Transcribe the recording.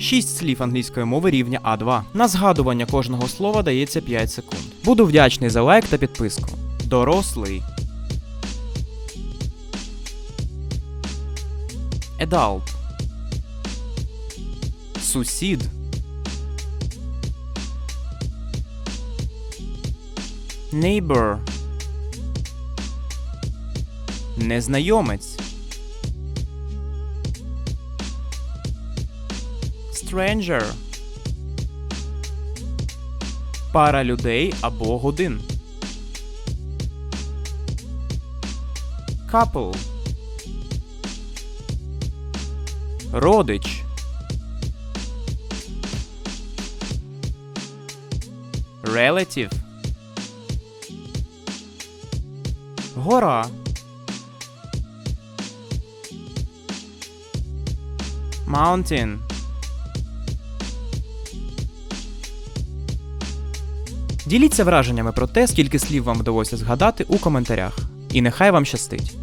6 слів англійської мови рівня А2. На згадування кожного слова дається 5 секунд. Буду вдячний за лайк та підписку. Дорослий. Adult. Сусід. Neighbor. Незнайомець. Stranger. Пара людей або годин. Couple. Родич. Relative. Гора. Mountain. Діліться враженнями про те, скільки слів вам вдалося згадати у коментарях. І нехай вам щастить!